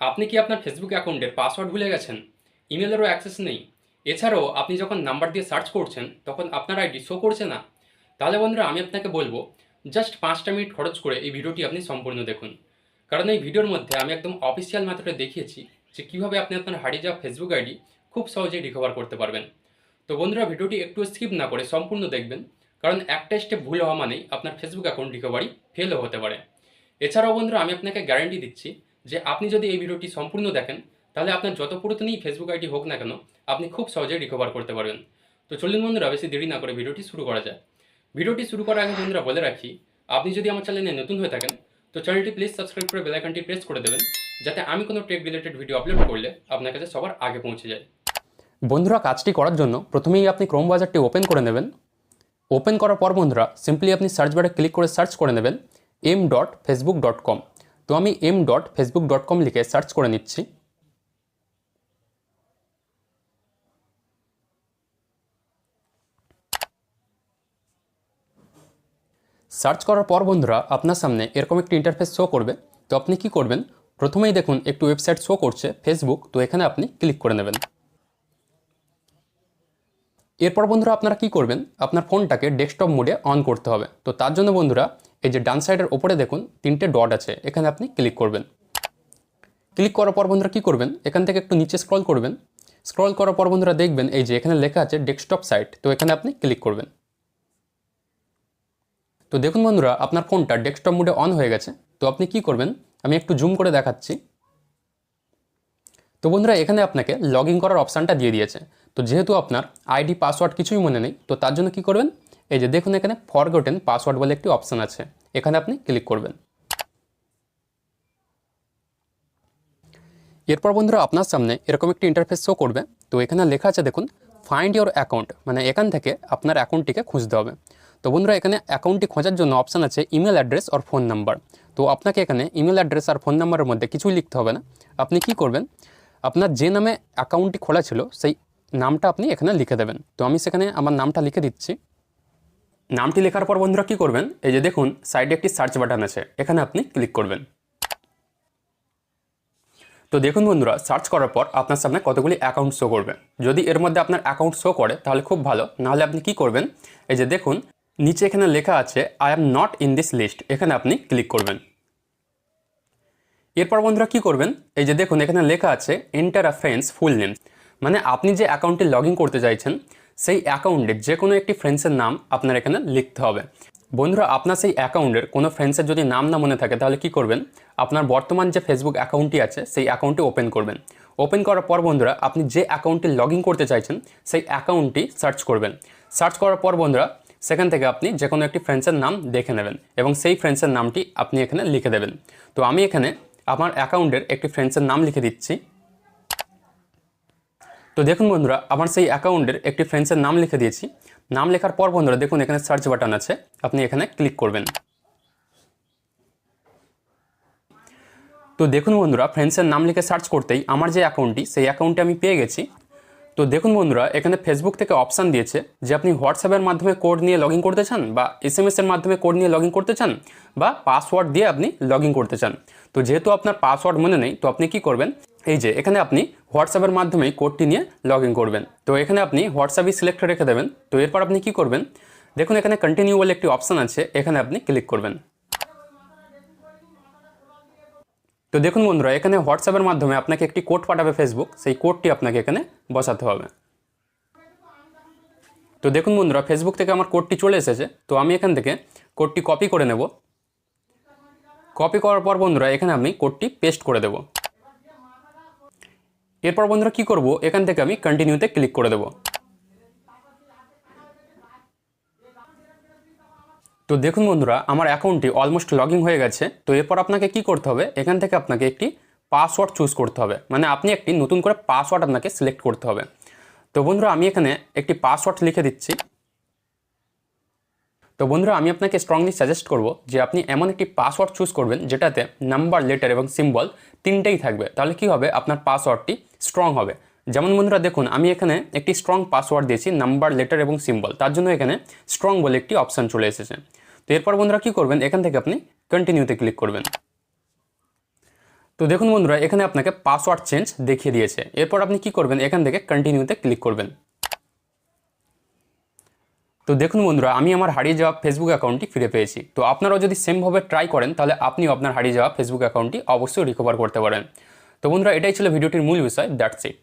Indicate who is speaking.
Speaker 1: আপনি কি আপনার ফেসবুক অ্যাকাউন্টের পাসওয়ার্ড ভুলে গেছেন? ইমেলেরও অ্যাক্সেস নেই। এছাড়াও আপনি যখন নাম্বার দিয়ে সার্চ করছেন, তখন আপনার আইডি শো করছে না। তাহলে বন্ধুরা, আমি আপনাকে বলব জাস্ট পাঁচটা মিনিট খরচ করে এই ভিডিওটি আপনি সম্পূর্ণ দেখুন। কারণ এই ভিডিওর মধ্যে আমি একদম অফিসিয়াল মেথডে দেখিয়েছি যে কীভাবে আপনি আপনার হারিয়ে যাওয়া ফেসবুক আইডি খুব সহজেই রিকভার করতে পারবেন। তো বন্ধুরা, ভিডিওটি একটু স্কিপ না করে সম্পূর্ণ দেখবেন, কারণ একটা স্টেপ ভুল হওয়া মানেই আপনার ফেসবুক অ্যাকাউন্ট রিকভারি ফেলও হতে পারে। এছাড়াও বন্ধুরা, আমি আপনাকে গ্যারান্টি দিচ্ছি যে আপনি যদি এই ভিডিওটি সম্পূর্ণ দেখেন, তাহলে আপনার যত পুরাতনই ফেসবুক আইডি হোক না কেন, আপনি খুব সহজেই রিকভার করতে পারবেন। তো চলুন বন্ধুরা, বেশি দেরি না করে ভিডিওটি শুরু করা যায় ভিডিওটি শুরু করার আগে বন্ধুরা বলে রাখি, আপনি যদি আমার চ্যানেলে নতুন হয়ে থাকেন, তো চ্যানেলটি প্লিজ সাবস্ক্রাইব করে বেলাইকনটি প্রেস করে দেবেন, যাতে আমি কোনো টেক রিলেটেড ভিডিও আপলোড করলে আপনার কাছে সবার আগে পৌঁছে যায়। বন্ধুরা, কাজটি করার জন্য প্রথমেই আপনি ক্রোম বাজারটি ওপেন করে নেবেন। ওপেন করার পর বন্ধুরা সিম্পলি আপনি সার্চ বারে ক্লিক করে সার্চ করে নেবেন M dot Facebook dot com তো আমি M dot Facebook dot com লিখে সার্চ করে নিচ্ছি। সার্চ করার পর বন্ধুরা, আপনার সামনে এরকম একটি ইন্টারফেস শো করবে। তো আপনি কি করবেন? প্রথমেই দেখুন, একটু ওয়েবসাইট শো করছে ফেসবুক তো এখানে আপনি ক্লিক করে নেবেন। এরপর বন্ধুরা, আপনারা কি করবেন? আপনার ফোনটাকে ডেস্কটপ মোডে অন করতে হবে। তো তার জন্য বন্ধুরা এই যে ডান সাইডের ওপরে দেখুন, তিনটে ডট আছে, এখানে আপনি ক্লিক করবেন। ক্লিক করার পর বন্ধুরা কী করবেন? এখান থেকে একটু নিচে স্ক্রল করবেন। স্ক্রল করার পর বন্ধুরা দেখবেন, এই যে এখানে লেখা আছে ডেস্কটপ সাইট, তো এখানে আপনি ক্লিক করবেন। তো দেখুন বন্ধুরা, আপনার ফোনটা ডেস্কটপ মোডে অন হয়ে গেছে, তো আপনি কি করবেন? আমি একটু জুম করে দেখাচ্ছি। তো বন্ধুরা, এখানে আপনাকে লগ করার অপশানটা দিয়ে দিয়েছে। তো যেহেতু আপনার আইডি, পাসওয়ার্ড কিছুই মনে নেই, তো তার জন্য কি করবেন? এই যে দেখুন এখানে ফরগটেন পাসওয়ার্ড বলে একটি অপশান আছে। এখানে আপনি ক্লিক করবেন। এরপর বন্ধুরা আপনার সামনে এরকম একটি ইন্টারফেস শো করবে। তো এখানে লেখা আছে দেখুন ফাইন্ড ইওর অ্যাকাউন্ট মানে এখান থেকে আপনার অ্যাকাউন্টটিকে খুঁজতে হবে। তো বন্ধুরা এখানে অ্যাকাউন্টটি খোঁজার জন্য অপশান আছে ইমেল অ্যাড্রেস আর ফোন নাম্বার তো আপনাকে এখানে ইমেল অ্যাড্রেস আর ফোন নাম্বারের মধ্যে কিছুই লিখতে হবে না। আপনি কি করবেন, আপনার যে নামে অ্যাকাউন্টটি খোলা ছিল, সেই নামটা আপনি এখানে লিখে দেবেন। তো আমি সেখানে আমার নামটা লিখে দিচ্ছি। নামটি লেখার পর বন্ধুরা কী করবেন? এই যে দেখুন, সাইডে একটি সার্চ বাটন আছে, এখানে আপনি ক্লিক করবেন। তো দেখুন বন্ধুরা, সার্চ করার পর আপনার সামনে কতগুলি অ্যাকাউন্ট শো করবে। যদি এর মধ্যে আপনার অ্যাকাউন্ট শো করে, তাহলে খুব ভালো। নাহলে আপনি কি করবেন? এই যে দেখুন, নিচে এখানে লেখা আছে I am not in this list এখানে আপনি ক্লিক করবেন। এরপর বন্ধুরা কি করবেন? এই যে দেখুন, এখানে লেখা আছে enter a friend's full name মানে আপনি যে অ্যাকাউন্টে লগ করতে চাইছেন সেই অ্যাকাউন্টের যে কোনো একটি ফ্রেন্ডসের নাম আপনার এখানে লিখতে হবে। বন্ধুরা, আপনার সেই অ্যাকাউন্টের কোনো ফ্রেন্ডসের যদি নাম না মনে থাকে, তাহলে কি করবেন? আপনার বর্তমান যে ফেসবুক অ্যাকাউন্টটি আছে, সেই অ্যাকাউন্টটি ওপেন করবেন। ওপেন করার পর বন্ধুরা, আপনি যে অ্যাকাউন্টটি লগ করতে চাইছেন, সেই অ্যাকাউন্টটি সার্চ করবেন। সার্চ করার পর বন্ধুরা, সেখান থেকে আপনি যে কোনো একটি ফ্রেন্ডসের নাম দেখে নেবেন এবং সেই ফ্রেন্ডসের নামটি আপনি এখানে লিখে দেবেন। তো আমি এখানে আমার অ্যাকাউন্টের একটি ফ্রেন্ডসের নাম লিখে দিচ্ছি। তো দেখুন বন্ধুরা, আমার সেই অ্যাকাউন্টের একটি ফ্রেন্ডসের নাম লিখে দিয়েছি। নাম লেখার পর বন্ধুরা, দেখুন এখানে সার্চ বাটন আছে। আপনি এখানে ক্লিক করবেন। তো দেখুন বন্ধুরা ফ্রেন্ডসের নাম লিখে সার্চ করতেই আমার যে অ্যাকাউন্টটি, সেই অ্যাকাউন্টটি আমি পেয়ে গেছি। তো দেখুন বন্ধুরা, এখানে ফেসবুক থেকে অপশান দিয়েছে যে আপনি হোয়াটসঅ্যাপের মাধ্যমে কোড নিয়ে লগ করতে চান বা এস এম এর মাধ্যমে কোড নিয়ে লগ করতে চান বা পাসওয়ার্ড দিয়ে আপনি লগ করতে চান। তো যেহেতু আপনার পাসওয়ার্ড মনে নেই, তো আপনি কি করবেন? এই যে, এখানে আপনি হোয়াটসঅ্যাপের মাধ্যমে কোডটি নিয়ে লগ করবেন। তো এখানে আপনি হোয়াটসঅ্যাপই সিলেক্ট রেখে দেবেন। তো এরপর আপনি কি করবেন? দেখুন, এখানে কন্টিনিউ বলে একটি অপশান আছে, এখানে আপনি ক্লিক করবেন। তো দেখুন বন্ধুরা, এখানে হোয়াটসঅ্যাপের মাধ্যমে আপনাকে একটি কোড পাঠাবে ফেসবুক সেই কোডটি আপনাকে এখানে বসাতে হবে। তো দেখুন বন্ধুরা ফেসবুক থেকে আমার কোডটি চলে এসেছে। তো আমি এখান থেকে কোডটি কপি করে নেব। কপি করার পর বন্ধুরা, এখানে আমি কোডটি পেস্ট করে দেব। এরপর বন্ধুরা কি করব? এখান থেকে আমি কন্টিনিউতে ক্লিক করে দেব। তো দেখুন বন্ধুরা, আমার অ্যাকাউন্টটি অলমোস্ট লগ হয়ে গেছে। তো এরপর আপনাকে কি করতে হবে? এখান থেকে আপনাকে একটি পাসওয়ার্ড চুজ করতে হবে। মানে আপনি একটি নতুন করে পাসওয়ার্ড আপনাকে সিলেক্ট করতে হবে। তো বন্ধুরা, আমি এখানে একটি পাসওয়ার্ড লিখে দিচ্ছি। তো বন্ধুরা, আমি আপনাকে স্ট্রংলি সাজেস্ট করব যে আপনি এমন একটি পাসওয়ার্ড চুজ করবেন যেটাতে নাম্বার লেটার এবং সিম্বল তিনটেই থাকবে। তাহলে কি হবে? আপনার পাসওয়ার্ডটি স্ট্রং হবে। যেমন বন্ধুরা, দেখুন, আমি এখানে একটি স্ট্রং পাসওয়ার্ড দিয়েছি নাম্বার লেটার এবং সিম্বল তার জন্য এখানে স্ট্রং বলে একটি অপশান চলে এসেছে। তো এরপর বন্ধুরা, কী করবেন? এখান থেকে আপনি কন্টিনিউতে ক্লিক করবেন। তো দেখুন বন্ধুরা, এখানে আপনাকে পাসওয়ার্ড চেঞ্জ দেখিয়ে দিয়েছে। এরপর আপনি কি করবেন? এখান থেকে কন্টিনিউতে ক্লিক করবেন। তো দেখুন বন্ধুরা, আমি আমার হারিয়ে যাওয়া ফেসবুক অ্যাকাউন্টটি ফিরে পেয়েছি। তো আপনারাও যদি সেমভাবে ট্রাই করেন, তাহলে আপনিও আপনার হারিয়ে যাওয়া ফেসবুক অ্যাকাউন্টটি অবশ্যই রিকভার করতে পারেন। তো বন্ধুরা, এটাই ছিল ভিডিওটির মূল বিষয় দ্যাটস ইট